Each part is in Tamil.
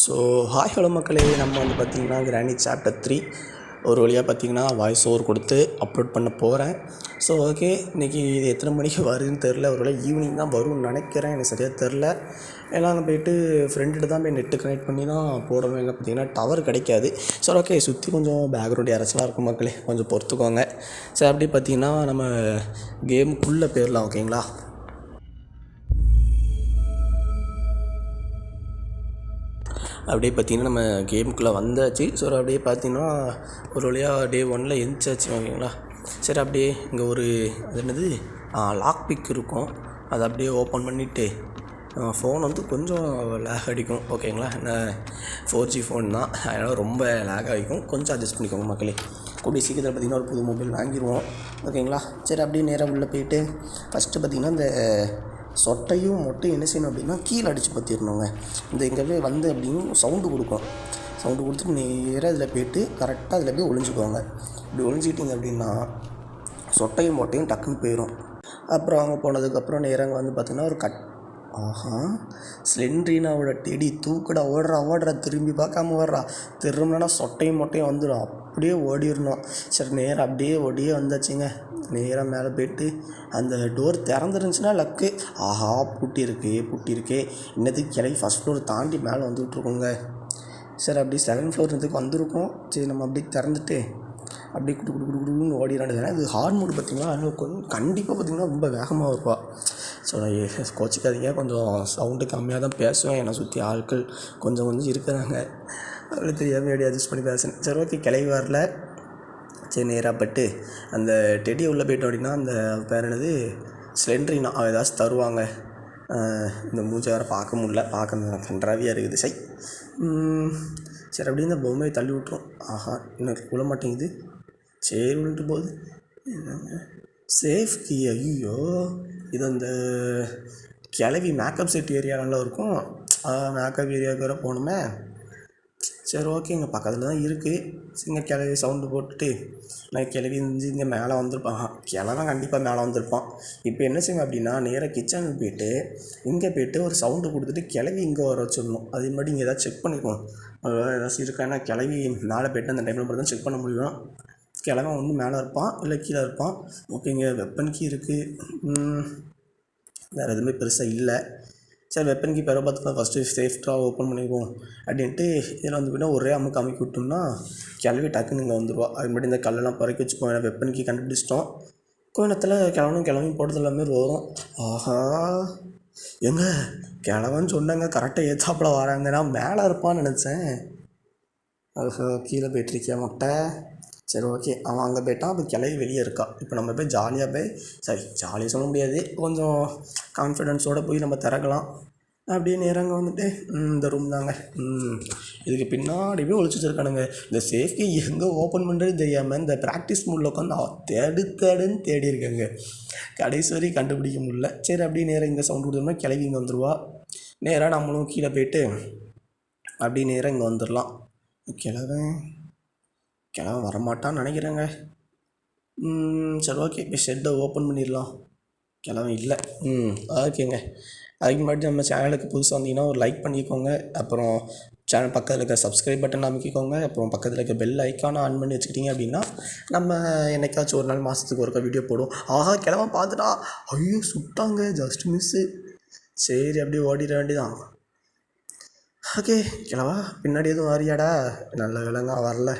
ஸோ ஹாய் ஹலோ மக்களே. நம்ம வந்து பார்த்திங்கன்னா கிராணி சாப்டர் த்ரீ ஒரு வழியாக பார்த்திங்கன்னா வாய்ஸ் ஓவர் கொடுத்து அப்லோட் பண்ண போகிறேன் ஸோ ஓகே இன்றைக்கி இது எத்தனை மணிக்கு வருதுன்னு தெரில ஒரு வேளை ஈவினிங் தான் வரும்னு நினைக்கிறேன். எனக்கு சரியாக தெரில ஏன்னா அங்கே போயிட்டு ஃப்ரெண்டுகிட்ட தான் போய் நெட்டு கனெக்ட் பண்ணி தான் போடணும். எங்கே பார்த்திங்கன்னா டவர் கிடைக்காது. ஸோ ஓகே சுற்றி கொஞ்சம் பேக்ரவுண்ட் இறச்சலாக இருக்கும் மக்களே. கொஞ்சம் பொறுத்துக்கோங்க. சரி அப்படி பார்த்திங்கன்னா நம்ம கேமுக்குள்ளே போயிடலாம் ஓகேங்களா அப்படியே பார்த்தீங்கன்னா நம்ம கேமுக்குள்ளே வந்தாச்சு. ஸோ அப்படியே பார்த்தீங்கன்னா ஒரு வழியாக டே ஒனில் எந்திரிச்சாச்சு ஓகேங்களா? சரி அப்படியே இங்கே ஒரு அது என்னது? லாக் பிக் இருக்கும். அதை அப்படியே ஓப்பன் பண்ணிவிட்டு ஃபோன் வந்து கொஞ்சம் லேக் அடிக்கும். ஓகேங்களா? என்ன? ஃபோர் ஜி ஃபோன் தான். அதனால் ரொம்ப லேக் அடிக்கும். கொஞ்சம் அட்ஜஸ்ட் பண்ணிக்கோங்க மக்களே. கூடிய சீக்கிரத்தில் பார்த்திங்கன்னா ஒரு புது மொபைல் வாங்கிடுவோம் ஓகேங்களா? சரி அப்படியே நேராக உள்ளே போயிட்டு ஃபஸ்ட்டு பார்த்திங்கன்னா இந்த சொட்டையும் மொட்டையும் என்ன செய்யணும் அப்படின்னா கீழே அடித்து பற்றிடணுங்க இந்த எங்கே வந்து அப்படின்னு சவுண்டு கொடுக்கும். சவுண்டு கொடுத்துட்டு நேராக இதில் போயிட்டு கரெக்டாக அதில் போய் ஒழிஞ்சுக்குவாங்க இப்படி ஒழிஞ்சிக்கிட்டிங்க அப்படின்னா சொட்டையும் மொட்டையும் டக்குன்னு போயிடும் அப்புறம் அவங்க போனதுக்கப்புறம் நேராக அங்கே வந்து பார்த்தீங்கன்னா ஒரு கட் ஆஹா. ஸ்லெண்ட்ரினாவோட டெடி தூக்குடா ஓடுறா ஓடுறா திரும்பி பார்க்காம ஓடுறா. திரும்பினா சொட்டையும் மொட்டையும் வந்துடும். அப்படியே ஓடிடணும். சரி நேராக அப்படியே ஓடியே வந்தாச்சுங்க. நேராக மேலே போயிட்டு அந்த டோர் திறந்துருந்துச்சுன்னா லக்கு. ஆஹா பூட்டி இருக்கு பூட்டி இருக்கே இன்னத்துக்கு கிளம்பி ஃபஸ்ட் ஃப்ளோர் தாண்டி மேலே வந்துகிட்ருக்கோங்க. சரி அப்படி செகண்ட் ஃப்ளோர் இதுக்கு வந்திருக்கோம். சரி நம்ம அப்படியே திறந்துட்டு அப்படியே குடு குடு குடு குடுன்னு ஓடிடாண்டு ஏன்னா இது ஹார்ன் மூடு பார்த்திங்கன்னா கொஞ்சம் கண்டிப்பாக பார்த்திங்கன்னா ரொம்ப வேகமாக இருப்பா ஸோ நான் கோச்சிக்காதீங்க. கொஞ்சம் சவுண்டு கம்மியாக தான் பேசுவேன். என்னை சுற்றி ஆட்கள் கொஞ்சம் கொஞ்சம் இருக்கிறாங்க. அப்படி தெரியாமல் எப்படி அட்ஜஸ்ட் பண்ணி பேசுனேன் சரி ஓகே கிளவி வரல. சரி நேராக பட்டு. அந்த டெடி உள்ளே போயிட்டோம் அப்படின்னா அந்த பேர் என்னது? ஸ்லெண்ட்ரினா அவள் ஏதாச்சும் தருவாங்க. இந்த மூஞ்சை வேறு பார்க்க முடியல. பார்க்க கன்றாவியாக இருக்குது. சை. சரி அப்படியே இந்த பொம்மையை தள்ளி விட்ரும் ஆஹா இன்னும் விழ மாட்டேங்குது. சரி விட்டு போகுது. என்னங்க? சேஃப் ஐயோ. இது அந்த கிளவி மேக்கப் செட் ஏரியாவில் இருக்கும் மேக்கப் ஏரியாவுக்கு வேறு போகணுமே. சரி ஓகே இங்கே பக்கத்தில் தான் இருக்குது சிங்க கிளவி சவுண்டு போட்டுட்டு நான் கிளவி இருந்து இங்கே மேலே வந்திருப்பான். கிளவன் கண்டிப்பாக மேலே வந்திருப்பான். இப்போ என்ன செய்வேன் அப்படின்னா நேராக கிச்சனுக்கு போயிட்டு இங்கே போயிட்டு ஒரு சவுண்டு கொடுத்துட்டு கிளவி இங்கே வர வச்சிடணும். அதே மாதிரி இங்கே ஏதாவது செக் பண்ணிக்குவோம். ஏதாச்சும் இருக்கான்னா கிளவி மேலே போயிட்டு அந்த டைமில் மட்டும் தான் செக் பண்ண முடியும். கிழவன் ஒன்று மேலே இருப்பான் இல்லை கீழே இருப்பான். ஓகேங்க வெப்பன் கீ இருக்குது வேறு எதுவுமே பெருசாக இல்லை. சரி வெப்பன் கீ பெற பார்த்துக்கலாம். ஃபஸ்ட்டு சேஃப்டாக ஓப்பன் பண்ணிக்குவோம் அப்படின்ட்டு இதில் வந்து போய்ட்டு ஒரே அமுக்கு அமைக்கி விட்டோம்னா கிளவி டக்குன்னு இங்கே வந்துடுவா அது மட்டும் இந்த கல்லெல்லாம் பறக்க வச்சுப்போம் ஏன்னா வெப்பன் கீ கண்டுபிடிச்சிட்டோம். கோயிலத்தில் கிழவனும் கிளம்பி போடுறது எல்லாமே வரும். ஆஹா. எங்க? கிழவன் சொன்னாங்க கரெக்டாக ஏற்றாப்புல வராங்க நான் மேலே இருப்பான்னு நினச்சேன். அது கீழே போயிட்டுருக்கியா முட்டை? சரி ஓகே அவன் அங்கே போயிட்டான் அப்போ கிளவி வெளியே இருக்கா. இப்போ நம்ம போய் ஜாலியாக போய் சரி ஜாலியாக சொல்ல முடியாது. கொஞ்சம் கான்ஃபிடென்ஸோடு போய் நம்ம திறக்கலாம். அப்படியே நேரங்க வந்துட்டு இந்த ரூம் தாங்க. இதுக்கு பின்னாடி போய் ஒழிச்சு வச்சிருக்கானுங்க. இந்த சேஃப்டி எங்கே ஓப்பன் பண்ணுறது தெரியாமல் இந்த ப்ராக்டிஸ் மூடில் உட்காந்து தேடு தேடுன்னு தேடி இருக்காங்க. கடைசி வரையும் கண்டுபிடிக்க முடியல. சரி அப்படியே நேராக இங்கே சவுண்ட் கொடுத்தோம்னா கிளவி இங்கே வந்துடுவா நேராக நம்மளும் கீழே போயிட்டு அப்படியே நேராக இங்கே வந்துடலாம் கிழவன். கிழவன் வரமாட்டான்னு நினைக்கிறேங்க. சரி ஓகே இப்போ ஷெட்டை ஓப்பன் பண்ணிடலாம். கிழவன் இல்லை. ம் ஓகேங்க. அதுக்கு முன்னாடி நம்ம சேனலுக்கு புதுசாக வந்தீங்கன்னா ஒரு லைக் பண்ணிக்கோங்க. அப்புறம் சேனல் பக்கத்தில் இருக்க சப்ஸ்கிரைப் பட்டன் அமைக்கிக்கோங்க. அப்புறம் பக்கத்தில் இருக்க பெல் ஐக்கானை ஆன் பண்ணி வச்சுக்கிட்டிங்க அப்படின்னா நம்ம என்னைக்காச்சும் ஒரு நாள் மாதத்துக்கு ஒருக்கா வீடியோ போடுவோம். ஆஹா கிழவன் பார்த்துட்டா. ஐயோ சுட்டாங்க. ஜஸ்ட் மிஸ்ஸு சரி அப்படியே ஓடிட வேண்டியதான் ஓகே கிளவா பின்னாடி எதுவும் வாரியாடா? நல்ல விலங்கா வரல.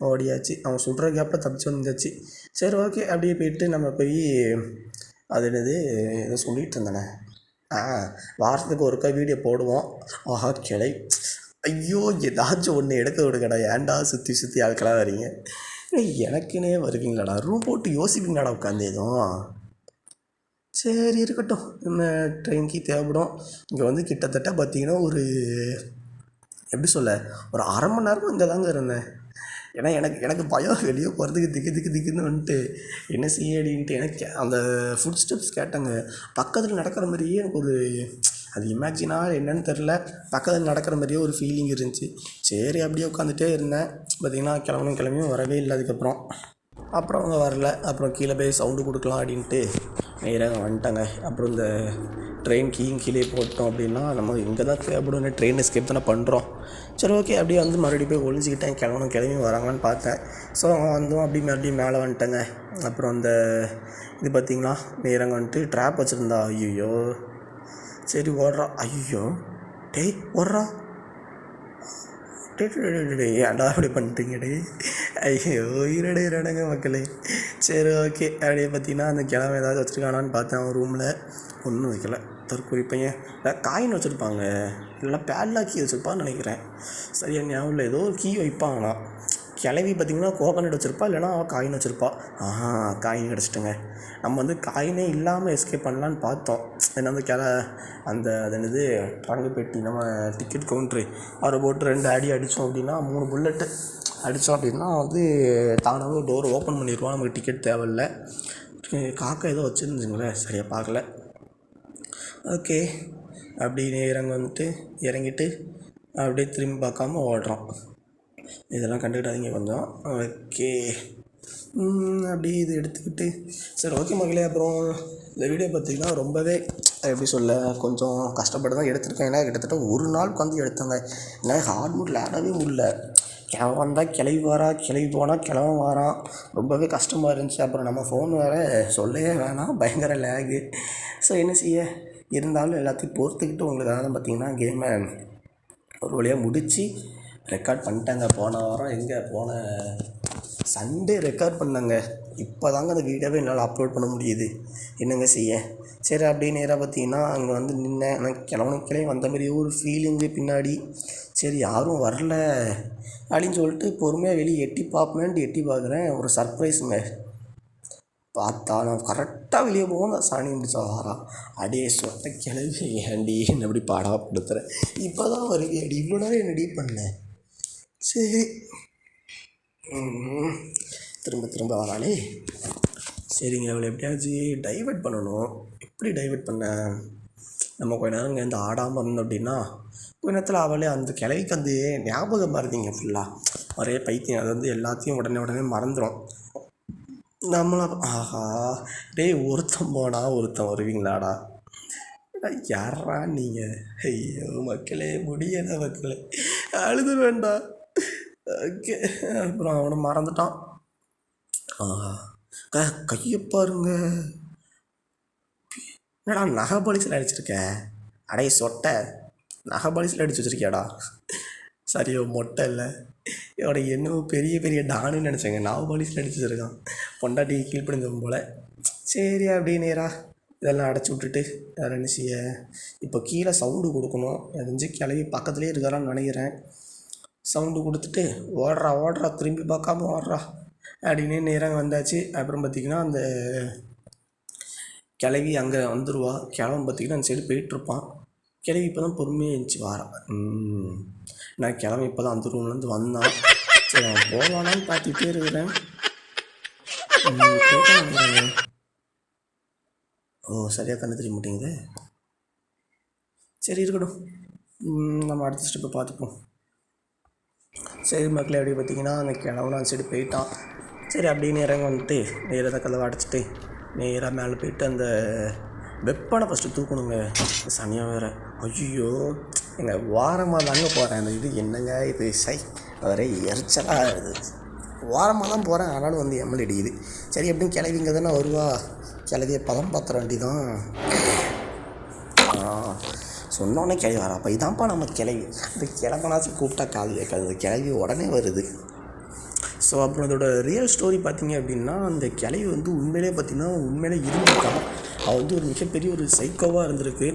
ஓடியாச்சு. அவன் சுடுற கேப்பில் தப்பிச்சு வந்துச்சு சரி ஓகே. அப்படியே போயிட்டு நம்ம போய் அது என்னது ஏதோ சொல்லிகிட்டு இருந்தேனே. ஆ வாரத்துக்கு ஒருக்கா வீடியோ போடுவோம். ஆஹா கிளை. ஐயோ ஏதாச்சும் ஒன்று எடுக்க விடுங்கடா ஏன்டா சுற்றி சுற்றி ஆட்களாக வரீங்க? எனக்குன்னே வருவீங்களாடா? ரூம் போட்டு யோசிப்பீங்களாடா உட்காந்து எதுவும்? சரி இருக்கட்டும். நம்ம ட்ரெயின்க்கு தேவைப்படும். இங்கே வந்து கிட்டத்தட்ட பார்த்தீங்கன்னா ஒரு எப்படி சொல்ல ஒரு அரை மணி நேரமும் இங்கே தாங்க இருந்தேன். ஏன்னா எனக்கு எனக்கு பயம். வெளியே போகிறதுக்கு திக்கு திக்கு திக்குன்னு வந்துட்டு என்ன செய்யடின்ட்டு எனக்கு அந்த ஃபுட் ஸ்டெப்ஸ் கேட்டாங்க. பக்கத்தில் நடக்கிற மாதிரியே எனக்கு ஒரு அது இமேஜினாக என்னன்னு தெரில பக்கத்தில் நடக்கிற மாதிரியே ஒரு ஃபீலிங் இருந்துச்சு. சரி அப்படியே உட்காந்துட்டே இருந்தேன். பார்த்திங்கன்னா கிளம்பணும் கிளம்பியும் வரவே இல்லை அதுக்கப்புறம். அப்புறம் அவங்க வரல. அப்புறம் கீழே போய் சவுண்டு கொடுக்கலாம் அப்படின்ட்டு நேராக வந்துட்டாங்க. அப்புறம் இந்த ட்ரெயின் கீயும் கீழே போட்டோம் அப்படின்னா நம்ம இங்கே தான் தேவைப்படும்னு ட்ரெயின் எஸ்கேப் தானே பண்ணுறோம் சரி ஓகே அப்படியே வந்து மறுபடியும் போய் ஒளிஞ்சிக்கிட்டேன். கிளம்பணும் கிளம்பி வராங்களான்னு பார்த்தேன். ஸோ வந்தோம் அப்படியே மறுபடியும் மேலே வந்துட்டேங்க. அப்புறம் அந்த இது பார்த்தீங்களா? நேரங்க வந்துட்டு ட்ராப் வச்சுருந்தா. ஐயோ சரி ஓடுறா. ஐயோ டேய் ஓடுறா. டேய் டேய் டேய் டேய் ஏன்டா அப்படி பண்ணிட்டீங்க டே ஐயோ இரடே இரடங்க மக்களே. சரி ஓகே அப்படியே பார்த்தீங்கன்னா அந்த கிழமை ஏதாவது வச்சுருக்கானான்னு பார்த்தேன். அவன் ரூமில் ஒன்றும் வைக்கல. தற்கொலை பையன் காயின் வச்சுருப்பாங்க. இல்லைன்னா பேட்லாக் கீ வச்சுருப்பான்னு நினைக்கிறேன். சரியா ஞாபகம் இல்லை. ஏதோ ஒரு கீ வைப்பாங்களா கிளவி பார்த்தீங்கன்னா கோகனட் வச்சுருப்பா. இல்லைனா காயின் வச்சுருப்பா. ஆஹா காயின் கிடச்சிட்டுங்க. நம்ம வந்து காயினே இல்லாமல் எஸ்கேப் பண்ணலான்னு பார்த்தோம். ஏன்னா அந்த கிள அந்த அது என்னது? ட்ரங்கு பெட்டி நம்ம டிக்கெட் கவுண்ட்ரு அவரை போட்டு ரெண்டு அடி அடித்தோம் அப்படின்னா மூணு புல்லட்டு அடித்தோம் அப்படின்னா வந்து தானாகவே டோர் ஓப்பன் பண்ணிடுவோம். நமக்கு டிக்கெட் தேவையில்ல. காக்கா ஏதோ வச்சுருந்துச்சுங்களேன் சரியாக பார்க்கல. ஓகே. அப்படின்னு இறங்க வந்துட்டு இறங்கிட்டு அப்படியே திரும்பி பார்க்காம ஓடுறோம். இதெல்லாம் கண்டுக்கிட்டாதீங்க கொஞ்சம். ஓகே. அப்படியே இது எடுத்துக்கிட்டு. சரி ஓகே மகளே. அப்புறம் இந்த வீடியோ பார்த்தீங்கன்னா ரொம்பவே எப்படி சொல்ல கொஞ்சம் கஷ்டப்பட்டு தான் எடுத்திருக்கேன். ஏன்னா கிட்டத்தட்ட ஒரு நாள் உட்காந்து எடுத்தேங்க. ஏன்னா ஹார்ட் மூட் லேடாகவே முடியல. கிளவன் வந்தால் கிளவி வரா கிளவி போனால் கிழவன் வாரான் ரொம்பவே கஷ்டமாக இருந்துச்சு. அப்புறம் நம்ம ஃபோன் வேறு சொல்லவே வேணாம். பயங்கர லேகு ஸோ என்ன செய்ய? இருந்தாலும் எல்லாத்தையும் பொறுத்துக்கிட்டு உங்களுக்காக தான் பார்த்தீங்கன்னா கேமை ஒரு வழியாக முடித்து ரெக்கார்ட் பண்ணிட்டாங்க. போன வாரம் எங்கே? போன சண்டே ரெக்கார்ட் பண்ணாங்க. இப்போ தாங்க அந்த வீடியோவே என்னால் அப்லோட் பண்ண முடியுது. என்னங்க செய்ய? சரி அப்படியே நேராக பார்த்தீங்கன்னா அங்கே வந்து நின்னேன். ஆனால் கிளவனுக்கிளே வந்த மாதிரி ஒரு ஃபீலிங்கு பின்னாடி. சரி யாரும் வரல அப்படின்னு சொல்லிட்டு பொறுமையாக வெளியே எட்டி பார்ப்பேன்ட்டு எட்டி பார்க்குறேன். ஒரு சர்ப்ரைஸுங்க பார்த்தா நான் கரெக்டாக வெளியே போவோம் நான் சாணி முடிச்சா வாரா அடே சொட்ட கிளவி ஏன்டி என்ன அப்படி பாடப்படுத்துகிறேன் இப்போ தான் வருது அடி இவ்வளோ நேரம் என்னடி பண்ணேன் சரி. திரும்ப திரும்ப வராளே. சரிங்க அவளை எப்படியாச்சும் டைவர்ட் பண்ணணும். எப்படி டைவர்ட் பண்ண? நம்ம கொஞ்ச நேரம் இங்கேருந்து ஆடாமல் இருந்தோம் அப்படின்னா கொஞ்ச நேரத்தில் அவளே அந்த கிளவிக்கு வந்து ஞாபகம் மறதிங்க ஃபுல்லாக ஒரே பைத்தியம் அது வந்து எல்லாத்தையும் உடனே உடனே மறந்துடும் நம்மளும் ஆஹா. டேய் ஒருத்தன் போனால் ஒருத்தன் வருவீங்களாடா? அட, நீங்கள் ஐயோ மக்களே முடியலை மக்களே. அழுது வேண்டாம் ஓகே அப்புறம் அவனை மறந்துட்டான். ஆஹா. க கையை பாருங்க. என்னடா நகை பாலிசில் அடிச்சிருக்க? அடே சொட்டை. நகை பாலிசில் அடிச்சு வச்சிருக்கியாடா? சரியோ மொட்டை இல்லை. இவனை என்னவோ பெரிய பெரிய டானுன்னு நினச்சேங்க. நாவ பாலிசில் அடிச்சு வச்சிருக்கான். பொண்டாட்டி கீழ்ப்படிஞ்சவன் போல். சரி அப்படியே நேரா இதெல்லாம் அடைச்சி விட்டுட்டு வேறு என்ன செய்ய? இப்போ கீழே சவுண்டு கொடுக்கணும். தெரிஞ்சு கிளவி பக்கத்துலேயே இருக்காரான்னு நினைக்கிறேன். சவுண்டு கொடுத்துட்டு ஓடுறா ஓடுறா திரும்பி பார்க்காம ஓடுறா. அப்படின்னு நேராக வந்தாச்சு. அப்புறம் பார்த்திங்கன்னா அந்த கிளவி அங்கே வந்துடுவா கிழவன் பார்த்திங்கன்னா அந்த சைடு போயிட்டுருப்பான் கிளவி இப்போ தான் பொறுமையாக இருந்துச்சு வாரான். நான் கிளம்பி இப்போ தான் அந்த ரூம்லேருந்து வந்தான் சரி அவன் போவானான்னு பார்த்துட்டே இருக்கிறேன். ஓ சரியாக கண்ணு தெரிய மாட்டேங்குதே. சரி இருக்கட்டும். நம்ம அடுத்த ஸ்டெப்பை பார்த்துப்போம். சரி மக்களே அப்படியே பார்த்தீங்கன்னா அந்த கிழவன் அந்த சைடு போயிட்டான். சரி அப்படின்னு இறங்க வந்துட்டு நேராக தான் கதவை அடைச்சிட்டு நேராக மேலே போயிட்டு அந்த வெப்பனை ஃபஸ்ட்டு தூக்கணுங்க. சனியாக வேறு. ஐயோ எங்க வாரமாக தாங்க போகிறேன் அந்த இது என்னங்க இது? சை வேற எரிச்சலாக இருக்குது. வாரமாக தான் போகிறேன் ஆனாலும் வந்து எம்எல் அடிக்குது. சரி எப்படியும் கிளவிங்க தானே வருவா. கிளவியை பதம் பாத்திர வேண்டிதான் சொன்னோடனே கிளவி வரா. அப்போ இதான்ப்பா நம்ம கிளவி. அந்த கிளம்பனாச்சும் கூப்பிட்டா காது கேட்காது. கிளவி உடனே வருது. ஸோ அப்புறம் இதோட ரியல் ஸ்டோரி பார்த்தீங்க அப்படின்னா அந்த கிளவி வந்து உண்மையிலே பார்த்தீங்கன்னா உண்மையிலே இருந்திருக்கான் அவள் வந்து ஒரு மிகப்பெரிய ஒரு சைக்கோவாக இருந்திருக்கு.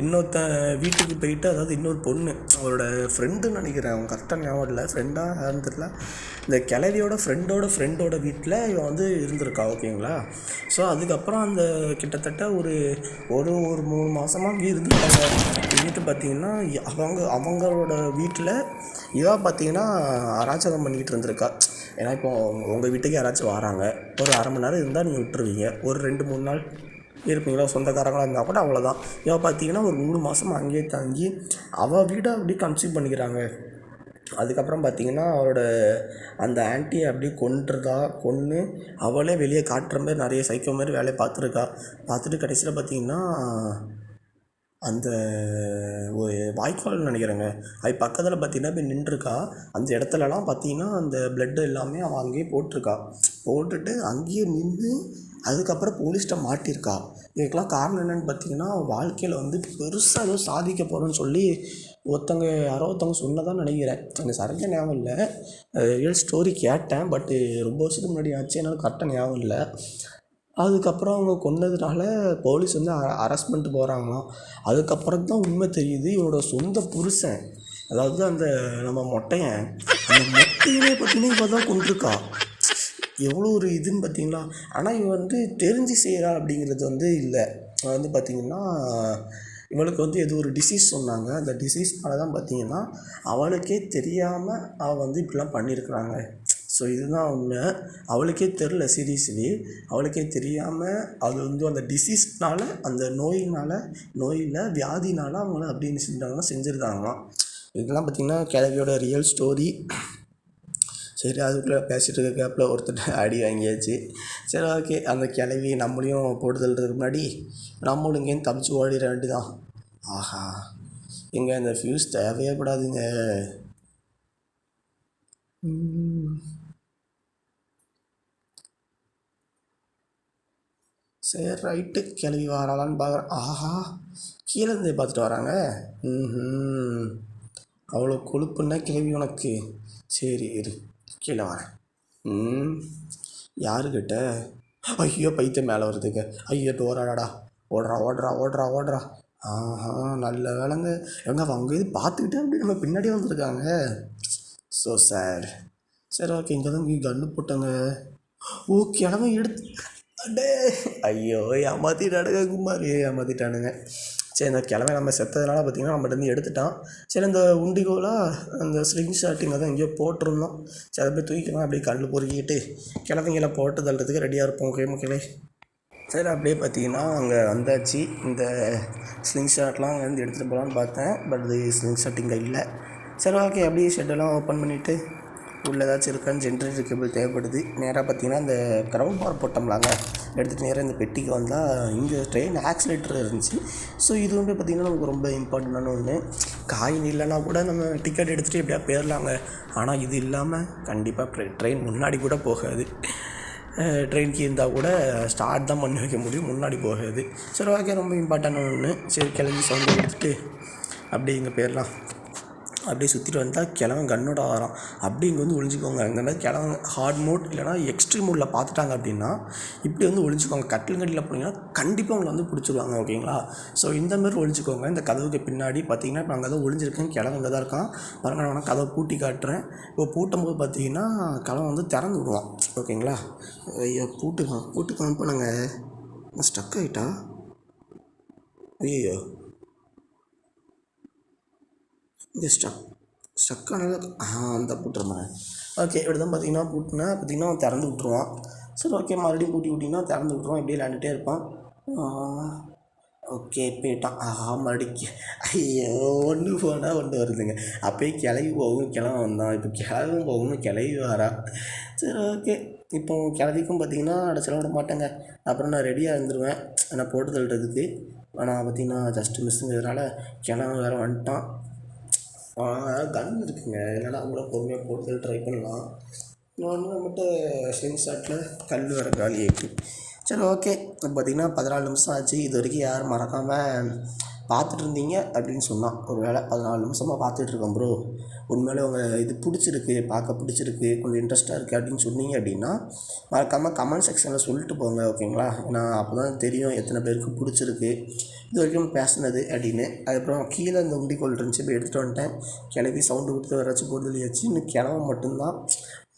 இன்னொருத்த வீட்டுக்கு போயிட்டு அதாவது இன்னொரு பொண்ணு அவளோட ஃப்ரெண்டுன்னு நினைக்கிறேன். அவன் கரெக்டாக ஞாபகம் இல்லை. ஃப்ரெண்டாக இருந்துடல இந்த கிளவியோட ஃப்ரெண்டோட ஃப்ரெண்டோட வீட்டில் இவன் வந்து இருந்திருக்கா ஓகேங்களா? ஸோ அதுக்கப்புறம் அந்த கிட்டத்தட்ட ஒரு ஒரு ஒரு மூணு மாதமாக அங்கே இருந்துட்டாங்க இருந்துட்டு பார்த்தீங்கன்னா அவங்க அவங்களோட வீட்டில் இதாக பார்த்தீங்கன்னா அராஜகம் பண்ணிக்கிட்டு இருந்திருக்கா. ஏன்னா இப்போ உங்கள் வீட்டுக்கு யாராச்சும் வராங்க. ஒரு அரை மணி நேரம் இருந்தால் நீங்கள் விட்டுருவீங்க. ஒரு ரெண்டு மூணு நாள் இருப்பீங்களோ? சொந்தக்காரங்களாக இருந்தால் கூட அவ்வளோதான் இவன் பார்த்தீங்கன்னா ஒரு மூணு மாதம் அங்கேயே தங்கி அவள் வீடை அப்படியே கன்சியூம் பண்ணிக்கிறாங்க. அதுக்கப்புறம் பார்த்தீங்கன்னா அவரோட அந்த ஆன்ட்டியை அப்படியே கொன்றுதா? கொன்று அவளே வெளியே காட்டுற மாதிரி நிறைய சைக்கோ மாதிரி வேலையை பார்த்துருக்கா. பார்த்துட்டு கடைசியில் பார்த்தீங்கன்னா அந்த ஒரு வாய்க்கால் நினைக்கிறேங்க. அது பக்கத்தில் பார்த்தீங்கன்னா போய் நின்றுருக்கா. அந்த இடத்துலலாம் பார்த்தீங்கன்னா அந்த பிளட்டு எல்லாமே அவன் அங்கேயே போட்டிருக்கா. போட்டுட்டு அங்கேயே நின்று அதுக்கப்புறம் போலீஸ்கிட்ட மாட்டியிருக்கா. இதுக்கெல்லாம் காரணம் என்னென்னு பார்த்தீங்கன்னா வாழ்க்கையில் வந்து பெருசாக ஏதோ சாதிக்க போகிறேன்னு சொல்லி ஒருத்தவங்க யாரோ ஒருத்தவங்க சொன்னதாக நினைக்கிறேன். எனக்கு சரியாக ஞாபகம் இல்லை. ரியல் ஸ்டோரி கேட்டேன் பட்டு ரொம்ப வருஷத்துக்கு முன்னாடி ஆச்சு. என்னால் கரெக்டாக ஞாபகம் இல்லை. அதுக்கப்புறம் அவங்க கொன்னதுனால போலீஸ் வந்து அ அரெஸ்ட் பண்ணிட்டு போகிறாங்களாம் அதுக்கப்புறம் தான் உண்மை தெரியுது இவனோட சொந்த புருஷன் அதாவது அந்த நம்ம மொட்டையன் அந்த மொட்டையனே பார்த்தீங்கன்னா இப்போ தான் கொண்டிருக்கா எவ்வளோ ஒரு இதுன்னு பார்த்தீங்களா ஆனால் இவன் வந்து தெரிஞ்சு செய்கிறா அப்படிங்கிறது வந்து இல்லை. வந்து பார்த்தீங்கன்னா இவளுக்கு வந்து ஏதோ ஒரு டிசீஸ் சொன்னாங்க. அந்த டிசீஸ்னால தான் பார்த்தீங்கன்னா அவளுக்கே தெரியாமல் அவள் வந்து இப்படிலாம் பண்ணியிருக்கிறாங்க. ஸோ இதுதான் உண்மை. அவளுக்கே தெரில சீரியஸ்லி அவளுக்கே தெரியாமல் அது வந்து அந்த டிசீஸ்னால் அந்த நோயினால் நோயில் வியாதினால் அவங்கள அப்படின்னு செஞ்சாங்கன்னா செஞ்சுருக்காங்களாம். இதெல்லாம் பார்த்தீங்கன்னா கிழவியோட ரியல் ஸ்டோரி சரி அதுக்குள்ளே பேசிகிட்டு இருக்க கேப்பில் ஒருத்தர் அடி வாங்கியாச்சு. சரி ஓகே. அந்த கிளவி நம்மளையும் போட்டு தள்ளுறதுக்கு முன்னாடி நம்மளும் இங்கேருந்து தப்பிச்சு ஓடிட வேண்டிதான் ஆஹா. இங்கே இந்த ஃப்யூஸ் தேவையே படாதுங்க. சரி ரைட்டு. கிளவி வராளான்னு பார்க்குறேன் ஆஹா. கீழே இருந்து பார்த்துட்டு வராங்க. ம் அவ்வளோ கொழுப்புன்னா கிளவி உனக்கு. சரி இரு. கீழே வரேன். ம் யாருக்கிட்ட? ஐயோ பைத்தியம் மேலே வருதுங்க. ஐயோ டோராடாடா ஓடுறா ஓடுறா ஓடுறா ஓடுறா. ஆஹா நல்ல வேலைங்க. எங்க அவங்க அங்கே இது பார்த்துக்கிட்டே அப்படி நம்ம பின்னாடியே வந்திருக்காங்க. ஸோ சார் சரி ஓகே இங்கே தான் இங்கே கன்று போட்டாங்க. ஓ கிழமை எடுத்து அடே ஐயோ ஏமாத்திட்டானுங்க குமார் ஏமாத்திட்டானுங்க. சரி இந்த கிழமை நம்ம செத்ததுனால பார்த்தீங்கன்னா நம்மகிட்ட இருந்து எடுத்துட்டான். சரி இந்த உண்டிகோலாக அந்த ஸ்லிங் ஷாட்டிங் தான் எங்கேயோ போட்டிருந்தோம். சரி அதை போய் தூக்கிக்கலாம் அப்படியே கல் பொறுக்கிட்டு கிழமைங்கள போட்டு தள்ளுறதுக்கு ரெடியாக இருப்போம் ஓகே மக்களே? சரி அப்படியே பார்த்தீங்கன்னா அங்கே வந்தாச்சு. இந்த ஸ்லிங் ஷாட்லாம் அங்கேருந்து எடுத்துகிட்டு போகலான்னு பார்த்தேன். பட் இது ஸ்லிங் ஷாட் இங்கே இல்லை. சரி ஓகே அப்படியே ஷெட்டெல்லாம் ஓப்பன் பண்ணிவிட்டு உள்ள ஏதாச்சும் இருக்கான்னு ஜென்ரேட்டர் கேபிள் தேவைப்படுது. நேராக பார்த்தீங்கன்னா இந்த கிரவுண்ட் பார் போட்டோம்லாங்க. எடுத்துகிட்டு நேராக இந்த பெட்டிக்கு வந்தால் இங்கே ட்ரெயின் ஆக்சிலேட்டர் இருந்துச்சு. ஸோ இது வந்து பார்த்திங்கன்னா நமக்கு ரொம்ப இம்பார்ட்டண்டான ஒன்று காயின் இல்லைன்னா கூட நம்ம டிக்கெட் எடுத்துகிட்டு எப்படியா போயிடலாங்க ஆனால் இது இல்லாமல் கண்டிப்பாக ட்ரெயின் முன்னாடி கூட போகாது. ட்ரெயினுக்கு இருந்தால் கூட ஸ்டார்ட் தான் பண்ணி வைக்க முடியும். முன்னாடி போகாது. சரி ஓகே ரொம்ப இம்பார்ட்டண்டான ஒன்று சரி கிளம்பி சவுண்ட் எடுத்துகிட்டு அப்படி இங்கே போயிடலாம் அப்படியே சுற்றிட்டு வந்தால் கிழவன் கண்ணோட ஆகிறான் அப்படி இங்கே வந்து ஒளிஞ்சுக்கோங்க. இந்த மாதிரி கிழவன் ஹார்ட் மோட் இல்லைனா எக்ஸ்ட்ரீம் மோடில் பார்த்துட்டாங்க அப்படின்னா இப்படி வந்து ஒளிஞ்சுக்கோங்க. கட்டில் கட்டில் போனீங்கன்னா கண்டிப்பாக உங்களை வந்து பிடிச்சிருவாங்க ஓகேங்களா? ஸோ இந்த மாதிரி ஒளிஞ்சுக்கோங்க. இந்த கதவுக்கு பின்னாடி பார்த்தீங்கன்னா இப்போ அங்கே தான் ஒளிஞ்சிருக்கேன் கிழவன் இங்கே தான் இருக்கான். பாருங்க நான் வேணால் கதவை பூட்டி காட்டுறேன். இப்போ பூட்டும் போது பார்த்தீங்கன்னா கிழவன் வந்து திறந்து விடுவான் ஓகேங்களா? ஐயோ பூட்டுக்கான் பூட்டுக்கான் நான் ஸ்டக் ஆகிட்டா ஐயோ இங்கே ஸ்டக் ஸ்டக் ஆ அந்த போட்டுருந்தேன் ஓகே இப்படி தான் பார்த்தீங்கன்னா பூட்டினா பார்த்தீங்கன்னா திறந்து விட்ருவான் சரி ஓகே மறுபடியும் பூட்டி விட்டிங்கன்னா திறந்து விட்ருவான் இப்படியே விளாண்டுட்டே இருப்பான். ஓகே போயிட்டான். ஆஹா மறுபடி ஐயோ ஒன்று போனால் ஒன்று வருதுங்க. அப்போயே கிளவி போகும் கிளம்ப வந்தான். இப்போ கிளவும் போகணும் கிளவி வரா. சரி ஓகே இப்போ கிளவிக்கும் பார்த்தீங்கன்னா அடைச்சலாம் விட மாட்டேங்க. அப்புறம் நான் ரெடியாக இருந்துருவேன். நான் போட்டு தள்ளுறதுக்கு. ஆனால் பார்த்தீங்கன்னா ஜஸ்ட்டு மிஸ்ஸுங்கிறதுனால கிளம்ப வேறு வந்துட்டான். கன் இருக்குங்க. இல்லைன்னா கூட பொறுமையாக போட்டு ட்ரை பண்ணலாம். இன்னொன்று நம்மகிட்ட ஸ்லிங் ஷாட்டில் கல் வர காலி ஆகிட்டு சரி ஓகே இப்போ பார்த்தீங்கன்னா பதினாலு நிமிஷம் ஆச்சு. இது வரைக்கும் யாரும் மறக்காமல் பார்த்துட்டு இருந்தீங்க அப்படின்னு சொன்னான். ஒரு வேளை பதினாலு நிமிஷமாக பார்த்துட்ருக்கேன் ப்ரோ உண்மையிலே உங்கள் இது பிடிச்சிருக்கு பார்க்க பிடிச்சிருக்கு கொஞ்சம் இன்ட்ரெஸ்ட்டாக இருக்குது அப்படின்னு சொன்னீங்க அப்படின்னா மறக்காமல் கமெண்ட் செக்ஷனில் சொல்லிட்டு போங்க ஓகேங்களா ஏன்னா அப்போ தான் தெரியும் எத்தனை பேருக்கு பிடிச்சிருக்கு. இது வரைக்கும் பேசினது அப்படின்னு. அதுக்கப்புறம் கீழே இந்த உண்டிக்கோல் இருந்துச்சு போய் எடுத்துகிட்டு வந்துட்டேன். கிளவி சவுண்டு கொடுத்து வராச்சும் போட்டு வழியாச்சு இன்னும் கிளம்ப மட்டும்தான்.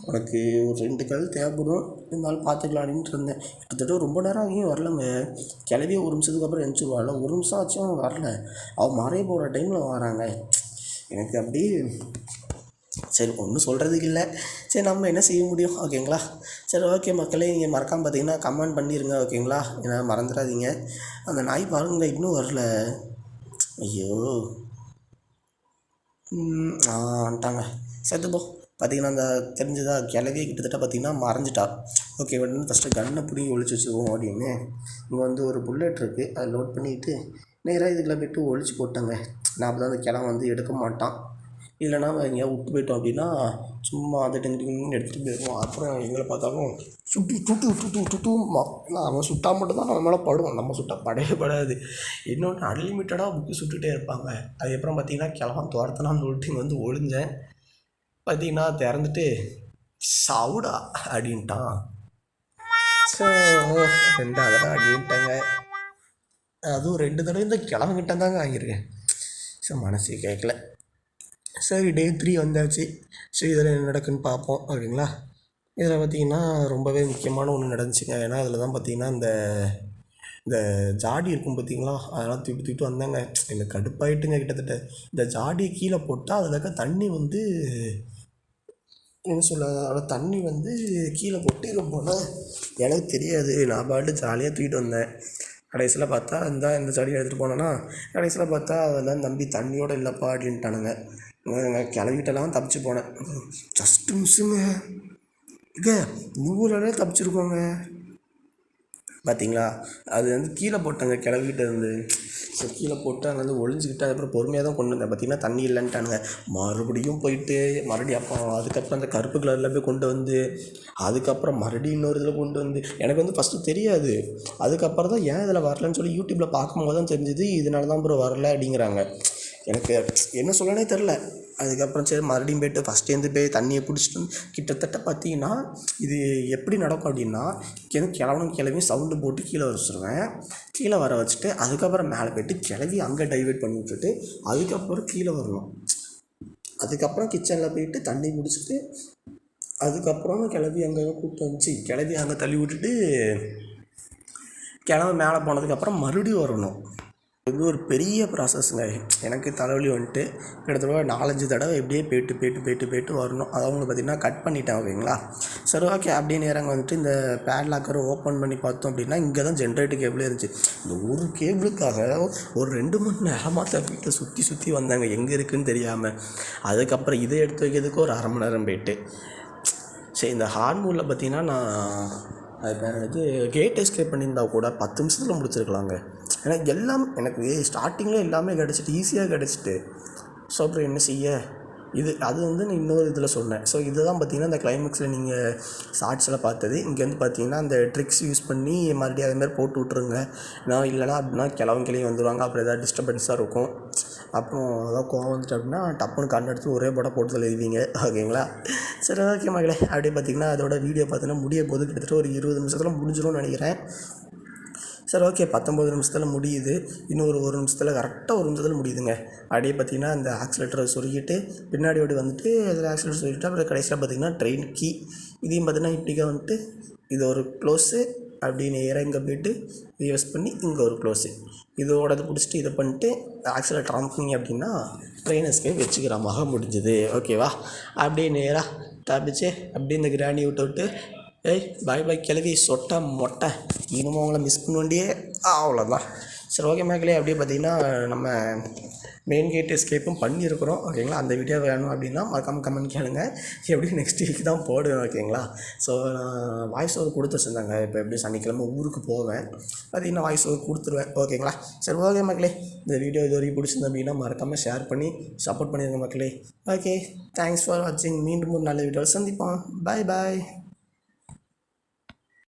உனக்கு ஒரு ரெண்டு கல் தேவைப்படும். இருந்தாலும் பார்த்துக்கலாம் அப்படின்ட்டு இருந்தேன். கிட்டத்தட்ட ரொம்ப நேரம் ஆகியும் வரலங்க. கிளவி ஒரு நிமிஷத்துக்கு அப்புறம் எழுந்துருவாள் ஒரு நிமிஷம் ஆச்சும் அவன் வரல. அவள் மறைய போகிற டைமில் வராங்க. எனக்கு அப்படி சரி ஒன்றும் சொல்கிறதுக்கு இல்லை. சரி நம்ம என்ன செய்ய முடியும்? ஓகேங்களா சரி ஓகே மக்களே நீங்கள் மறக்காமல் பார்த்தீங்கன்னா கமெண்ட் பண்ணிடுங்க ஓகேங்களா ஏன்னா மறந்துடாதீங்க. அந்த நாய் பாருங்களேன் இன்னும் வரல. ஐயோ. ம், ஆ வந்துட்டாங்க. பார்த்தீங்கன்னா அந்த தெரிஞ்சதா கிளவியே கிட்டத்தட்ட பார்த்தீங்கன்னா மறைஞ்சிட்டா. ஓகே உடனே ஃபஸ்ட்டு கன்னை பிடிங்கி ஒழிச்சு வச்சுக்குவோம் அப்படின்னு. இங்கே வந்து ஒரு புல்லட் இருக்குது அதை லோட் பண்ணிவிட்டு நேராக இதுக்குள்ளே போய்ட்டு ஒழிச்சு போட்டாங்க. நான் அப்போ தான் அந்த கிழவன் வந்து எடுக்க மாட்டான். இல்லைன்னா எங்கேயாவது விட்டு போயிட்டோம் அப்படின்னா சும்மா அதை டெங்கு எடுத்துகிட்டு போயிடுவோம் அப்புறம் எங்களை பார்த்தாலும் சுட்டு சுட்டு சுட்டு சுட்டு அவன் சுட்டா மட்டும் தான் நம்ம மேலே படுவோம். நம்ம சுட்டா படவே படாது. இன்னொன்று அன்லிமிட்டடாக புக்கு சுட்டுகிட்டே இருப்பாங்க. அதுக்கப்புறம் பார்த்தீங்கன்னா கிழவன் துரத்தலாம்னு சொல்லிட்டு இங்கே வந்து ஒளிஞ்சேன். பார்த்தீங்கன்னா திறந்துட்டு சவுடா அப்படின்ட்டான். ஸோ ரெண்டாவது தடவை அப்படின்ட்டாங்க அதுவும் ரெண்டு தடவை இந்த கிழவங்கிட்ட தாங்க வாங்கியிருக்கேன். ஸோ மனசே கேட்கல சரி டே த்ரீ வந்தாச்சு. ஸோ இதில் என்ன நடக்குன்னு பார்ப்போம் ஓகேங்களா இதில் பார்த்தீங்கன்னா ரொம்பவே முக்கியமான ஒன்று நடந்துச்சுங்க. ஏன்னா அதில் தான் பார்த்தீங்கன்னா இந்த இந்த ஜாடி இருக்கும் பார்த்தீங்களா அதெல்லாம் தூக்கி தூக்கிட்டு வந்தாங்க. எனக்கு கடுப்பாயிட்டுங்க கிட்டத்தட்ட. இந்த ஜாடியை கீழே போட்டால் அதில் இருக்க தண்ணி வந்து என்ன சொல்ல அதில் தண்ணி வந்து கீழே கொட்டிடும் போனால் எனக்கு தெரியாது. நான் பாட்டு ஜாலியாக தூக்கிட்டு வந்தேன். கடைசியில் பார்த்தா இந்த இந்த செடியை எடுத்துகிட்டு போனேன்னா கடைசியில் பார்த்தா அதெல்லாம் தம்பி தண்ணியோடு இல்லைப்பா அப்படின்ட்டானுங்க. நான் கிளவிட்டெல்லாம் தப்பிச்சு போனேன். ஜஸ்ட்டு மிஸ்ஸுங்க இங்கே நூறு தப்பிச்சிருக்கோங்க. பார்த்தீங்களா அது வந்து கீழே போட்டாங்க கிளவிக்கிட்ட இருந்து ஸோ கீழே போட்டு அங்கே வந்து ஒளிஞ்சிக்கிட்டு அதுக்கப்புறம் பொறுமையாக தான் கொண்டு வந்தேன். பார்த்தீங்கன்னா தண்ணி இல்லைன்ட்டானுங்க. மறுபடியும் போயிட்டு மறுபடியும் அப்போ அதுக்கப்புறம் அந்த கருப்பு கலரில் போய் கொண்டு வந்து அதுக்கப்புறம் மறுபடியும் இன்னொரு இதில் கொண்டு வந்து எனக்கு வந்து ஃபஸ்ட்டு தெரியாது. அதுக்கப்புறம் தான் ஏன் இதில் வரலன்னு சொல்லி யூடியூப்பில் பார்க்கும்போது தான் தெரிஞ்சுது இதனால தான் ப்ரோ வரல அப்படிங்கிறாங்க. எனக்கு என்ன சொல்லனே தெரில. அதுக்கப்புறம் சரி மறுபடியும் போய்ட்டு ஃபஸ்ட்டேருந்து போய் தண்ணியை பிடிச்சிட்டு கிட்டத்தட்ட பார்த்தீங்கன்னா இது எப்படி நடக்கும் அப்படின்னா கிள கிழவனும் கிளவியும் சவுண்டு போட்டு கீழே வர வச்சுருவேன். கீழே வர வச்சுட்டு அதுக்கப்புறம் மேலே போய்ட்டு கிளவி அங்கே டைவெர்ட் பண்ணி விட்டுட்டு அதுக்கப்புறம் கீழே வரணும் அதுக்கப்புறம் கிச்சனில் போயிட்டு தண்ணி பிடிச்சிட்டு அதுக்கப்புறம் கிளவி அங்கே கூப்பிட்டு வந்துச்சு. கிளவி அங்கே தள்ளி விட்டுட்டு கிழமை மேலே போனதுக்கப்புறம் மறுபடியும் வரணும். இது ஒரு பெரிய ப்ராசஸ்ங்க எனக்கு தலைவலி வந்துட்டு கிட்டத்தட்ட நாலஞ்சு தடவை எப்படியே போயிட்டு போயிட்டு போயிட்டு போயிட்டு வரணும். அதை அவங்க பார்த்திங்கன்னா கட் பண்ணிட்டேன் ஓகேங்களா? சரி ஓகே. அப்படியே நேரங்க வந்துட்டு இந்த பேட் லாக்கரை ஓப்பன் பண்ணி பார்த்தோம் அப்படின்னா இங்கே தான் ஜென்ரேட்டர் கேபிளே இருந்துச்சு. இந்த ஒரு கேபிளுக்காக ஒரு ரெண்டு மணி நேரமாக தப்பிட்டு சுற்றி சுற்றி வந்தாங்க. எங்கே இருக்குதுன்னு தெரியாமல் அதுக்கப்புறம் இதை எடுத்து வைக்கிறதுக்கு ஒரு அரை மணி நேரம் போயிட்டு. சரி இந்த ஹார்ன்மூலில் பார்த்தீங்கன்னா நான் அது பேர் இது கேட் எஸ்கேப் பண்ணியிருந்தா கூட பத்து நிமிஷத்தில் முடிச்சிருக்கலாங்க. ஏன்னா எல்லாம் எனக்கு ஸ்டார்டிங்கில் எல்லாமே கிடச்சிட்டு ஈஸியாக கிடச்சிட்டு. ஸோ அப்புறம் என்ன செய்ய? இது அது வந்து நான் இன்னொரு இதில் சொன்னேன். ஸோ இதுதான் பார்த்தீங்கன்னா அந்த கிளைமேக்ஸில் நீங்கள் ஷார்ட்ஸில் பார்த்தது. இங்கே வந்து பார்த்தீங்கன்னா அந்த ட்ரிக்ஸ் யூஸ் பண்ணி மறுபடியும் அதேமாதிரி போட்டு விட்ருங்க நான் இல்லைனா அப்படின்னா கிளவன் கிளவி வந்துடுவாங்க அப்புறம் எதாவது டிஸ்டர்பன்ஸாக இருக்கும். அப்புறம் அதான் கோவம் வந்துட்டு அப்படின்னா டப்புன்னு கண் எடுத்து ஒரே படம் போட்டு எழுதுவீங்க. ஓகேங்களா? சரி ஓகே மகளே. அப்படியே பார்த்தீங்கன்னா அதோட வீடியோ பார்த்தீங்கன்னா முடிய போது கிட்டத்தட்ட ஒரு இருபது நிமிஷத்தில் முடிஞ்சிடும்னு நினைக்கிறேன். சரி ஓகே பத்தொம்பது நிமிஷத்தில் முடியுது. இன்னும் ஒரு ஒரு நிமிஷத்தில் கரெக்டாக ஒரு நிமிஷத்தில் முடியுதுங்க. அப்படியே பார்த்தீங்கன்னா அந்த ஆக்சிலேட்டரை சொருகிட்டு பின்னாடி ஓடி வந்துட்டு அதில் ஆக்சிலேட்டர் சொருகிட்டு அப்புறம் கடைசியில் பார்த்தீங்கன்னா ட்ரெயின் கீ இதையும் பார்த்தீங்கன்னா இப்படிக்கா வந்துட்டு இது ஒரு க்ளோஸு அப்படின்னு நேராக இங்கே போய்ட்டு ரிவர்ஸ் பண்ணி இங்கே ஒரு க்ளோஸு இதோட இது பிடிச்சிட்டு இதை பண்ணிட்டு ஆக்சிலேட்டர் அமுக்குனீங்க அப்படின்னா ட்ரெயின் எஸ்கேப் வச்சுக்கிறமாக முடிஞ்சுது. ஓகேவா அப்படியே நேராக தப்பிச்சு அப்படியே இந்த கிராணி விட்டு விட்டு ஏய் பாய் பாய் கிளவி சொட்டை மொட்டை. இன்னமும் அவங்கள மிஸ் பண்ண வேண்டியே அவ்வளோதான் சரி ஓகே மேக்களே அப்படியே பார்த்தீங்கன்னா நம்ம மெயின் கேட் எஸ்கேப்பும் பண்ணியிருக்கிறோம் ஓகேங்களா அந்த வீடியோ வேணும் அப்படின்னா மறக்காமல் கமெண்ட் கேளுங்க. எப்படி நெக்ஸ்ட் வீக் தான் போடுவேன் ஓகேங்களா ஸோ நான் வாய்ஸ் ஓவர் கொடுத்து வச்சுருந்தாங்க. இப்போ எப்படி சனிக்கிழமை ஊருக்கு போவேன். பார்த்தீங்கன்னா வாய்ஸ் ஓவர் கொடுத்துருவேன் ஓகேங்களா சரி ஓகே மக்களே. இந்த வீடியோ இது வரைக்கும் பிடிச்சிருந்தேன் அப்படின்னா மறக்காமல் ஷேர் பண்ணி சப்போர்ட் பண்ணிடுங்க மக்களே. ஓகே தேங்க்ஸ் ஃபார் வாட்சிங் மீண்டும் ஒரு நல்ல வீடியோவில் சந்திப்போம். பாய் பாய்